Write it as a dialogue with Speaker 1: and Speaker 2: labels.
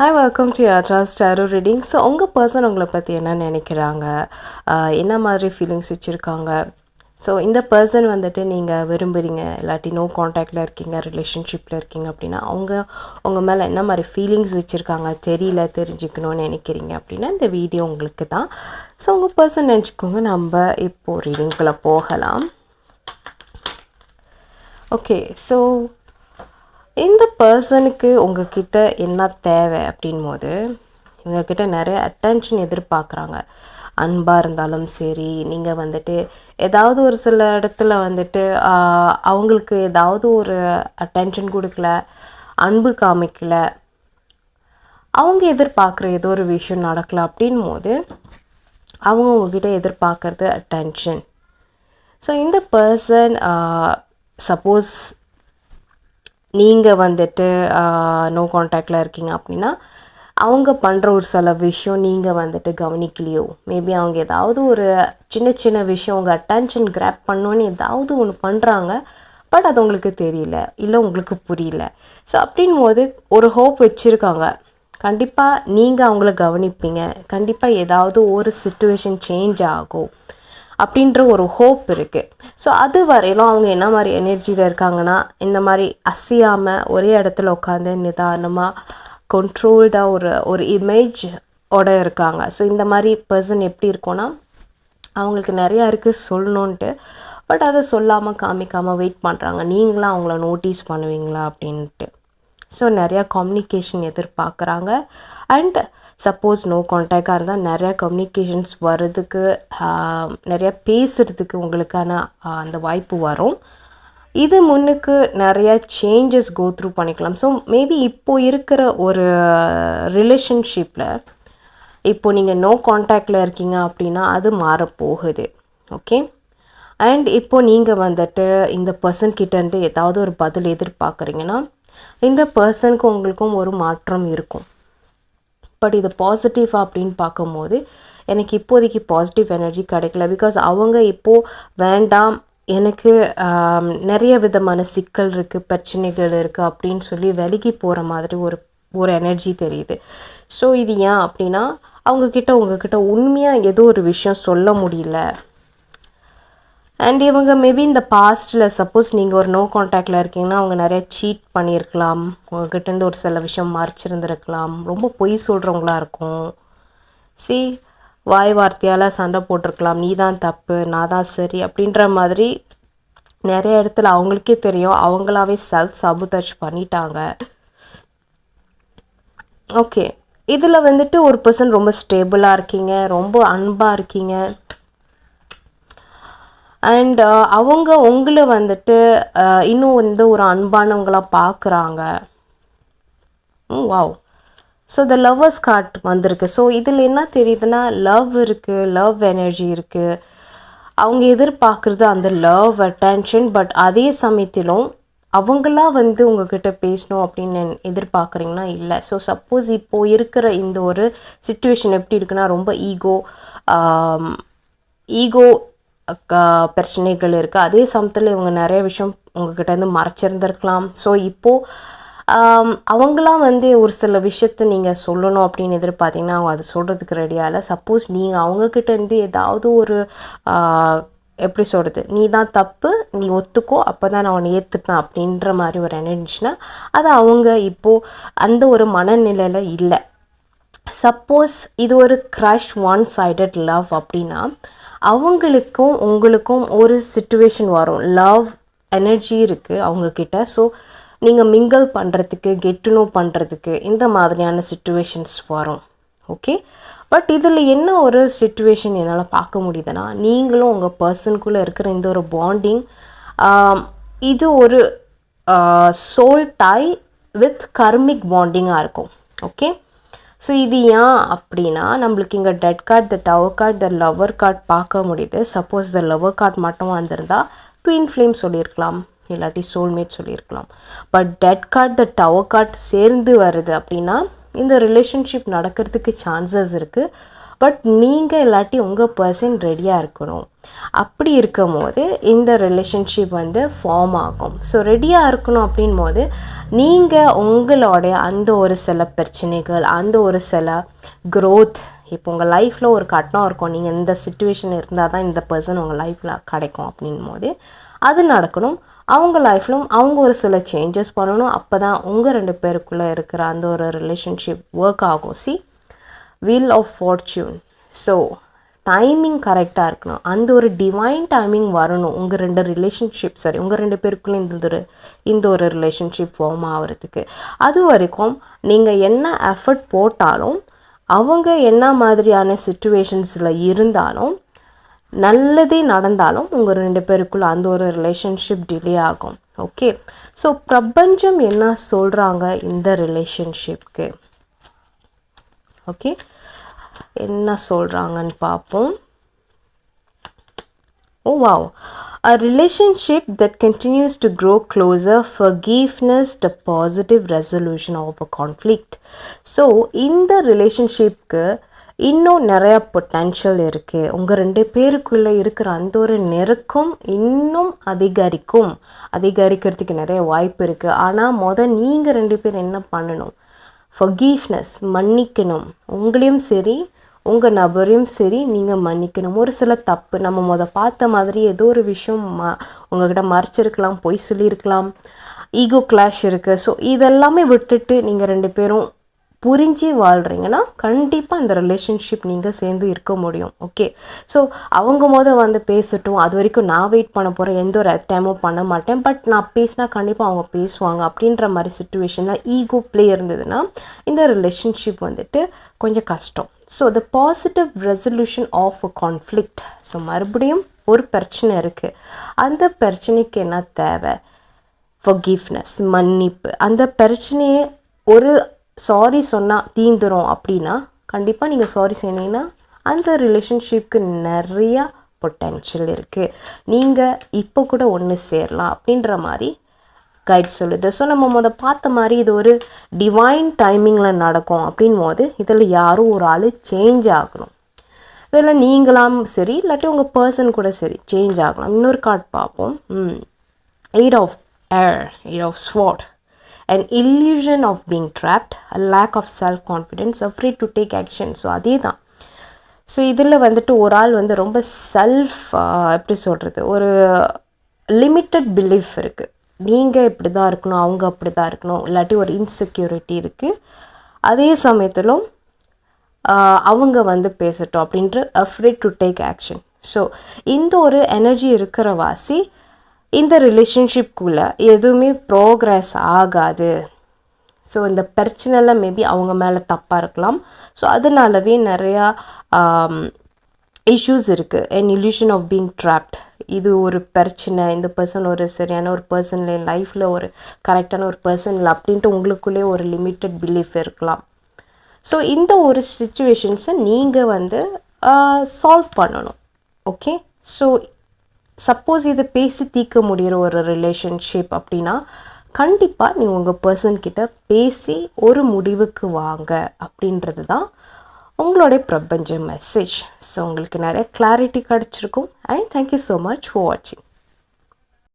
Speaker 1: Hi welcome to யாட்ராஸ் tarot reading so உங்கள் person உங்களை பற்றி என்ன நினைக்கிறாங்க? என்ன மாதிரி ஃபீலிங்ஸ் வச்சுருக்காங்க? ஸோ இந்த பர்சன் வந்துட்டு நீங்கள் விரும்புகிறீங்க இல்லாட்டி நோ காண்டாக்டில் இருக்கீங்க ரிலேஷன்ஷிப்பில் இருக்கீங்க அப்படின்னா அவங்க உங்கள் மேலே என்ன மாதிரி ஃபீலிங்ஸ் வச்சுருக்காங்க தெரியல தெரிஞ்சுக்கணும்னு நினைக்கிறீங்க அப்படின்னா இந்த வீடியோ உங்களுக்கு தான். ஸோ உங்கள் பர்சன் நினச்சிக்கோங்க. நம்ம இப்போது ரீடிங்குள்ளே போகலாம். ஓகே ஸோ இந்த பர்சனுக்கு உங்ககிட்ட என்ன தேவை அப்படின் போது இவங்கக்கிட்ட நிறைய அட்டென்ஷன் எதிர்பார்க்குறாங்க. அன்பாக இருந்தாலும் சரி நீங்கள் வந்துட்டு ஏதாவது ஒரு சில இடத்துல வந்துட்டு அவங்களுக்கு ஏதாவது ஒரு அட்டென்ஷன் கொடுக்கல அன்பு காமிக்கல அவங்க எதிர்பார்க்குற ஏதோ ஒரு விஷயம் நடக்கல அப்படின் போது அவங்க உங்ககிட்ட எதிர்பார்க்குறது அட்டென்ஷன் ஸோ இந்த பர்சன் சப்போஸ் நீங்கள் வந்துட்டு நோ காண்டாக்டில் இருக்கீங்க அப்படின்னா அவங்க பண்ணுற ஒரு சில விஷயம் நீங்கள் வந்துட்டு கவனிக்கலையோ மேபி அவங்க ஏதாவது ஒரு சின்ன சின்ன விஷயம் உங்கள் அட்டென்ஷன் கிராப் பண்ணோன்னு ஏதாவது ஒன்று பண்ணுறாங்க பட் அது உங்களுக்கு தெரியல இல்லை உங்களுக்கு புரியல. ஸோ அப்படின் போது ஒரு ஹோப் வச்சுருக்காங்க. கண்டிப்பாக நீங்கள் அவங்கள கவனிப்பீங்க. கண்டிப்பாக ஏதாவது ஒரு சுச்சுவேஷன் சேஞ்ச் ஆகும். அப்படின்ற ஒரு ஹோப் இருக்குது ஸோ அது வரையிலும் அவங்க என்ன மாதிரி எனர்ஜியில் இருக்காங்கன்னா இந்த மாதிரி அசையாமல் ஒரே இடத்துல உட்காந்து நிதானமாக கண்ட்ரோல்டாக ஒரு ஒரு இமேஜ் ஓட இருக்காங்க. ஸோ இந்த மாதிரி பர்சன் எப்படி இருக்கும்னா அவங்களுக்கு நிறையா இருக்குது சொல்லணுன்ட்டு பட் அதை சொல்லாமல் காமிக்காமல் வெயிட் பண்ணுறாங்க நீங்களாம் அவங்கள நோட்டீஸ் பண்ணுவீங்களா அப்படின்ட்டு. ஸோ நிறையா கம்யூனிகேஷன் எதிர்பார்க்குறாங்க. அண்ட் சப்போஸ் நோ கான்டாக்டாக இருந்தால் நிறையா கம்யூனிகேஷன்ஸ் வர்றதுக்கு நிறையா பேசுகிறதுக்கு உங்களுக்கான அந்த வாய்ப்பு வரும். இது முன்னுக்கு நிறையா சேஞ்சஸ் கோ த்ரூ பண்ணிக்கலாம். ஸோ மேபி இப்போ இருக்கிற ஒரு ரிலேஷன்ஷிப்பில் இப்போது நீங்கள் நோ காண்டாக்டில் இருக்கீங்க அப்படின்னா அது மாறப்போகுது. ஓகே அண்ட் இப்போ நீங்கள் வந்துட்டு இந்த பர்சன் கிட்டேருந்து ஏதாவது ஒரு பதில் எதிர்பார்க்குறீங்கன்னா இந்த பர்சனுக்கு உங்களுக்கும் ஒரு மாற்றம் இருக்கும். பட் இது பாசிட்டிவ் அப்படின்னு பார்க்கும்போது எனக்கு இப்போதைக்கு பாசிட்டிவ் எனர்ஜி கிடைக்கல. பிகாஸ் அவங்க இப்போது வேண்டாம் எனக்கு நிறைய விதமான சிக்கல் இருக்குது பிரச்சனைகள் இருக்குது அப்படின்னு சொல்லி விலகி போகிற மாதிரி ஒரு ஒரு எனர்ஜி தெரியுது. ஸோ இது ஏன் அப்படின்னா அவங்கக்கிட்ட உங்ககிட்ட உண்மையாக ஏதோ ஒரு விஷயம் சொல்ல முடியல. அண்ட் இவங்க மேபி இந்த பாஸ்ட்டில் சப்போஸ் நீங்கள் ஒரு நோ காண்டாக்டில் இருக்கீங்கன்னா அவங்க நிறைய சீட் பண்ணியிருக்கலாம். உங்ககிட்டேருந்து ஒரு சில விஷயம் மறைச்சிருந்துருக்கலாம். ரொம்ப பொய் சொல்கிறவங்களா இருக்கும். சி வாய் வார்த்தையால் சண்டை போட்டிருக்கலாம். நீ தான் தப்பு நான் தான் சரி அப்படின்ற மாதிரி நிறைய இடத்துல அவங்களுக்கே தெரியும். அவங்களாவே செல்ஃப் சபுதச் பண்ணிட்டாங்க. ஓகே இதில் வந்துட்டு ஒரு பர்சன் ரொம்ப ஸ்டேபிளாக இருக்கீங்க ரொம்ப அன்பாக இருக்கீங்க. அண்ட் uh, அவங்க உங்களை வந்துட்டு uh, இன்னும் வந்து ஒரு அன்பானவங்களாக பார்க்குறாங்க wow so the lovers card வந்திருக்கு. ஸோ இதில் என்ன தெரியுதுன்னா லவ் இருக்குது லவ் எனர்ஜி இருக்குது அவங்க எதிர்பார்க்குறது அந்த லவ் அட்டென்ஷன் பட் அதே சமயத்திலும் அவங்களா வந்து உங்ககிட்ட பேசணும் அப்படின்னு எதிர்பார்க்குறீங்கன்னா இல்லை. ஸோ சப்போஸ் இப்போது இருக்கிற இந்த ஒரு சுச்சுவேஷன் எப்படி இருக்குன்னா ரொம்ப ஈகோ ஈகோ um, பிரச்சனைகள் இருக்குது அதே சமயத்தில் இவங்க நிறைய விஷயம் உங்ககிட்ட மறைச்சிருந்திருக்கலாம். ஸோ இப்போது அவங்களாம் வந்து ஒரு சில விஷயத்த நீங்கள் சொல்லணும் அப்படின்னு எதிர்பார்த்தீங்கன்னா அவங்க அது சொல்கிறதுக்கு ரெடியாக இல்லை. சப்போஸ் நீங்கள் அவங்கக்கிட்ட இருந்து ஏதாவது ஒரு எப்படி சொல்கிறது நீ தான் தப்பு நீ ஒத்துக்கோ அப்போ தான் நான் உன்னை ஏற்றுப்பேன் அப்படின்ற மாதிரி ஒரு எனர்ஜினா அது அவங்க இப்போது அந்த ஒரு மனநிலையில் இல்லை. சப்போஸ் இது ஒரு க்ரஷ் ஒன் சைடட் லவ் அப்படின்னா அவங்களுக்கும் உங்களுக்கும் ஒரு சுச்சுவேஷன் வரும். லவ் எனர்ஜி இருக்குது அவங்கக்கிட்ட ஸோ நீங்கள் மிங்கிள் பண்ணுறதுக்கு கெட்டுனோ பண்ணுறதுக்கு இந்த மாதிரியான சுச்சுவேஷன்ஸ் வரும். ஓகே பட் இதில் என்ன ஒரு சுச்சுவேஷன் என்னால் பார்க்க முடியுதுன்னா நீங்களும் உங்கள் பர்சனுக்குள்ளே இருக்கிற இந்த ஒரு பாண்டிங் இது ஒரு சோல் டாய் வித் கர்மிக் பாண்டிங்காக இருக்கும். ஓகே ஸோ இது ஏன் அப்படின்னா நம்மளுக்கு இங்கே death card the tower card the lover card பார்க்க முடியுது. சப்போஸ் த லவர் கார்ட் மட்டும் வந்திருந்தால் ட்வின் ஃப்ளேம் சொல்லியிருக்கலாம். இல்லாட்டி சோல்மேட் சொல்லியிருக்கலாம். But death card the tower card சேர்ந்து வருது அப்படின்னா இந்த ரிலேஷன்ஷிப் நடக்கிறதுக்கு சான்சஸ் இருக்குது பட் நீங்கள் இல்லாட்டி உங்கள் பர்சன் ரெடியாக இருக்கணும். அப்படி இருக்கும் போது இந்த ரிலேஷன்ஷிப் வந்து ஃபார்ம் ஆகும். ஸோ ரெடியாக இருக்கணும் அப்படின் போது நீங்கள் உங்களுடைய அந்த ஒரு சில பிரச்சனைகள் அந்த ஒரு சில க்ரோத் இப்போ உங்கள் லைஃப்பில் ஒரு கட்டணம் இருக்கும். நீங்கள் இந்த சுச்சுவேஷன் இருந்தால் தான் இந்த பர்சன் உங்கள் லைஃப்பில் கிடைக்கும் அப்படின் போது அது நடக்கணும். அவங்க லைஃப்லும் அவங்க ஒரு சில சேஞ்சஸ் பண்ணணும். அப்போ தான் உங்கள் ரெண்டு பேருக்குள்ளே இருக்கிற அந்த ஒரு ரிலேஷன்ஷிப் ஒர்க் ஆகும். See wheel of fortune so timing கரெக்டாக இருக்கணும். அந்த ஒரு டிவைன் டைமிங் வரணும். உங்கள் ரெண்டு ரிலேஷன்ஷிப் சாரி உங்கள் ரெண்டு பேருக்குள்ளே இந்த ஒரு இந்த ஒரு ரிலேஷன்ஷிப் ஃபார்ம் ஆகிறதுக்கு அது வரைக்கும் நீங்கள் என்ன எஃபர்ட் போட்டாலும் அவங்க என்ன மாதிரியான சுச்சுவேஷன்ஸில் இருந்தாலும் நல்லதே நடந்தாலும் உங்கள் ரெண்டு பேருக்குள்ள அந்த ஒரு ரிலேஷன்ஷிப் டிலே ஆகும். ஓகே ஸோ பிரபஞ்சம் என்ன சொல்கிறாங்க இந்த ரிலேஷன்ஷிப்க்கு ஓகே என்ன சொல்கிறாங்கன்னு பார்ப்போம். Oh wow. A relationship that continues to grow closer, forgiveness, the positive resolution of a conflict. So இந்த ரிலேஷன்ஷிப்க்கு இன்னும் நிறையா பொட்டென்ஷியல் இருக்குது உங்கள் ரெண்டு பேருக்குள்ளே இருக்கிற அந்த ஒரு நெருக்கம் இன்னும் அதிகரிக்கும். அதிகரிக்கிறதுக்கு நிறைய வாய்ப்பு இருக்குது ஆனால் மொதல் நீங்கள் ரெண்டு பேர் என்ன பண்ணணும்? ஃபர்கீஃப்னஸ் மன்னிக்கணும். உங்களையும் சரி உங்கள் நபரையும் சரி நீங்கள் மன்னிக்கணும். ஒரு சில தப்பு நம்ம முத பார்த்த மாதிரி ஏதோ ஒரு விஷயம் ம உங்ககிட்ட மறைச்சிருக்கலாம் பொய் சொல்லியிருக்கலாம். ஈகோ கிளாஷ் இருக்குது ஸோ இதெல்லாமே விட்டுட்டு நீங்கள் ரெண்டு பேரும் புரிஞ்சு வாழ்கிறீங்கன்னா கண்டிப்பாக இந்த ரிலேஷன்ஷிப் நீங்கள் சேர்ந்து இருக்க முடியும். ஓகே ஸோ அவங்க மோத வந்து பேசட்டும். அது வரைக்கும் நான் வெயிட் பண்ண போகிறேன் எந்த ஒரு டைமும் பண்ண மாட்டேன். பட் நான் பேசினா கண்டிப்பாக அவங்க பேசுவாங்க. அப்படின்ற மாதிரி சுச்சுவேஷனில் ஈகோ ப்ளே இருந்ததுன்னா இந்த ரிலேஷன்ஷிப் வந்துட்டு கொஞ்சம் கஷ்டம். So the positive resolution of a conflict so மறுபடியும் ஒரு பிரச்சனை இருக்குது அந்த பிரச்சனைக்கு என்ன தேவை? forgiveness மன்னிப்பு. அந்த பிரச்சனையை ஒரு சாரி சொன்னால் தீந்துரும் அப்படின்னா கண்டிப்பாக நீங்கள் சாரி சொன்னீங்கன்னா அந்த ரிலேஷன்ஷிப்க்கு நிறையா பொட்டென்ஷியல் இருக்குது நீங்கள் இப்போ கூட ஒன்று சேரலாம் அப்படின்ற மாதிரி கைட் சொல்லுது. ஸோ நம்ம முத பார்த்த மாதிரி இது ஒரு டிவைன் டைமிங்கில் நடக்கும் அப்படின் போது இதில் யாரும் ஒரு ஆள் சேஞ்ச் ஆகணும். இதில் நீங்களாம் சரி இல்லாட்டி உங்கள் பர்சன் கூட சரி சேஞ்ச் ஆகலாம். இன்னொரு கார்டு பார்ப்போம். ம். Eight of air eight of swords and illusion of being trapped lack of self confidence confidence free to take action so அதே தான் ஸோ இதில் வந்துட்டு ஒரு ஆள் வந்து ரொம்ப செல்ஃப் எப்படி சொல்கிறது ஒரு லிமிட்டட் பிலீஃப் இருக்குது நீங்கள் இப்படி தான் இருக்கணும் அவங்க அப்படி தான் இருக்கணும் இல்லாட்டி ஒரு இன்செக்யூரிட்டி இருக்குது அதே சமயத்திலும் அவங்க வந்து பேசட்டும் அப்படின்ற afraid to take action so இந்த ஒரு எனர்ஜி இருக்கிற வாசி இந்த ரிலேஷன்ஷிப்குள்ளே எதுவுமே ப்ரோக்ரஸ் ஆகாது. ஸோ இந்த பிரச்சனைலாம் மேபி அவங்க மேலே தப்பாக இருக்கலாம். ஸோ அதனாலவே நிறையா இஷ்யூஸ் இருக்குது and illusion of being trapped இது ஒரு பிரச்சனை. இந்த பர்சன் ஒரு சரியான ஒரு பர்சன் என் லைஃப்பில் ஒரு கரெக்டான ஒரு பர்சன் இல்லை அப்படின்ட்டு உங்களுக்குள்ளே ஒரு லிமிட்டட் பிலீஃப் இருக்கலாம். ஸோ இந்த ஒரு சுச்சுவேஷன்ஸை நீங்கள் வந்து சால்வ் பண்ணணும். ஓகே ஸோ சப்போஸ் இதை பேசி தீர்க்க முடிகிற ஒரு ரிலேஷன்ஷிப் அப்படின்னா கண்டிப்பாக நீங்கள் உங்கள் பர்சன்கிட்ட பேசி ஒரு முடிவுக்கு வாங்க அப்படின்றது தான் உங்களுடைய பிரபஞ்ச மெசேஜ் ஸோ உங்களுக்கு நிறைய கிளாரிட்டி கிடச்சிருக்கும். And thank you so much for வாட்சிங்